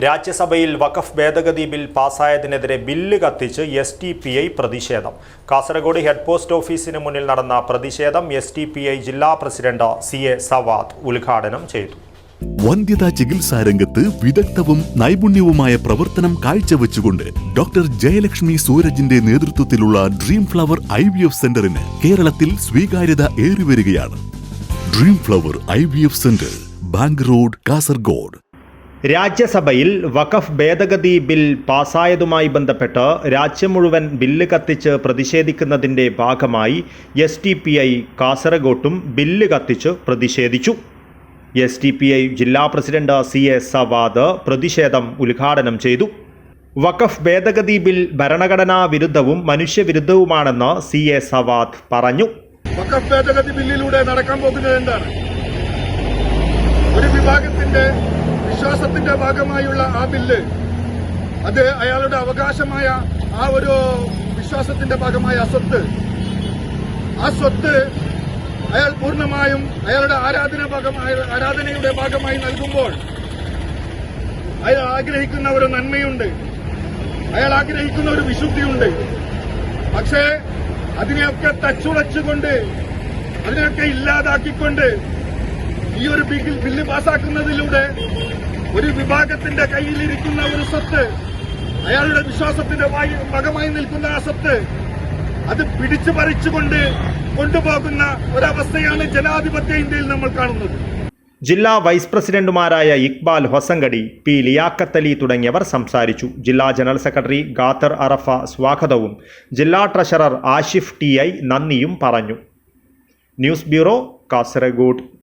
രാജ്യസഭയിൽ വഖഫ് ഭേദഗതി ബിൽ പാസായതിനെതിരെ ബില്ല് കത്തിച്ച് എസ് ടി പി ഐ പ്രതിഷേധം. കാസർഗോഡ് ഹെഡ് പോസ്റ്റ് ഓഫീസിന് മുന്നിൽ നടന്ന പ്രതിഷേധം എസ് ടി പി ഐ ജില്ലാ പ്രസിഡന്റ് സി എ സവാദ് ഉദ്ഘാടനം ചെയ്തു. വന്ധ്യതാ ചികിത്സാ രംഗത്ത് വിദഗ്ധവും നൈപുണ്യവുമായ പ്രവർത്തനം കാഴ്ചവെച്ചുകൊണ്ട് ഡോക്ടർ ജയലക്ഷ്മി സൂരജിന്റെ നേതൃത്വത്തിലുള്ള dream flower I V F സെന്ററിന് കേരളത്തിൽ സ്വീകാര്യത ഏറിവരികയാണ്. Dream flower I V F centre bank road Kasaragod. രാജ്യസഭയിൽ വഖഫ് ഭേദഗതി ബിൽ പാസായതുമായി ബന്ധപ്പെട്ട് രാജ്യം മുഴുവൻ ബില്ല് കത്തിച്ച് പ്രതിഷേധിക്കുന്നതിന്റെ ഭാഗമായി എസ് ടി പി ഐ കാസർഗോട്ടും ബില്ല് കത്തിച്ച് പ്രതിഷേധിച്ചു. എസ് ടി പി ഐ ജില്ലാ പ്രസിഡന്റ് സി എ സവാദ് പ്രതിഷേധം ഉദ്ഘാടനം ചെയ്തു. വഖഫ് ഭേദഗതി ബിൽ ഭരണഘടനാ വിരുദ്ധവും മനുഷ്യവിരുദ്ധവുമാണെന്ന് സി എ സവാദ് പറഞ്ഞു. വഖഫ് ഭേദഗതി ബില്ലിലൂടെ നടക്കാൻ പോകുന്നത് എന്താണ്? ഒരു വിഭാഗത്തിന്റെ വിശ്വാസത്തിന്റെ ഭാഗമായുള്ള ആ ബില്ല് അത് അയാളുടെ അവകാശമായ ആ ഒരു വിശ്വാസത്തിന്റെ ഭാഗമായ ആ സ്വത്ത് ആ സ്വത്ത് അയാൾ പൂർണമായും അയാളുടെ ആരാധന ഭാഗമായ ആരാധനയുടെ ഭാഗമായി നൽകുമ്പോൾ അയാൾ ആഗ്രഹിക്കുന്ന ഒരു നന്മയുണ്ട് അയാൾ ആഗ്രഹിക്കുന്ന ഒരു വിശുദ്ധിയുണ്ട്. പക്ഷേ അതിനെയൊക്കെ തച്ചുടച്ചുകൊണ്ട് അതിനെയൊക്കെ ഇല്ലാതാക്കിക്കൊണ്ട് ഈ ഒരു ബില്ല് പാസാക്കുന്നതിലൂടെ ഒരു വിഭാഗത്തിന്റെ കയ്യിലിരിക്കുന്ന ഒരു സ്വത്ത് അയാളുടെ വിശ്വാസത്തിന്റെ ഭാഗ- ഭാഗമായി നിൽക്കുന്ന ആ സ്വത്ത് അത് പിടിച്ചു പറിച്ചുകൊണ്ട് കൊണ്ടുപോകുന്ന ഒരവസ്ഥയാണ് ജനാധിപത്യ ഇന്ത്യയിൽ നമ്മൾ കാണുന്നത്. ജില്ലാ വൈസ് പ്രസിഡന്റുമാരായ ഇക്ബാൽ ഹൊസങ്കടി പി ലിയാക്കത്തലി തുടങ്ങിയവർ സംസാരിച്ചു. ജില്ലാ ജനറൽ സെക്രട്ടറി ഗാത്തർ അറഫ സ്വാഗതവും. ജില്ലാ ട്രഷറർ ആഷിഫ് ടി ഐ നന്ദിയും പറഞ്ഞു. News bureau Kasaragod.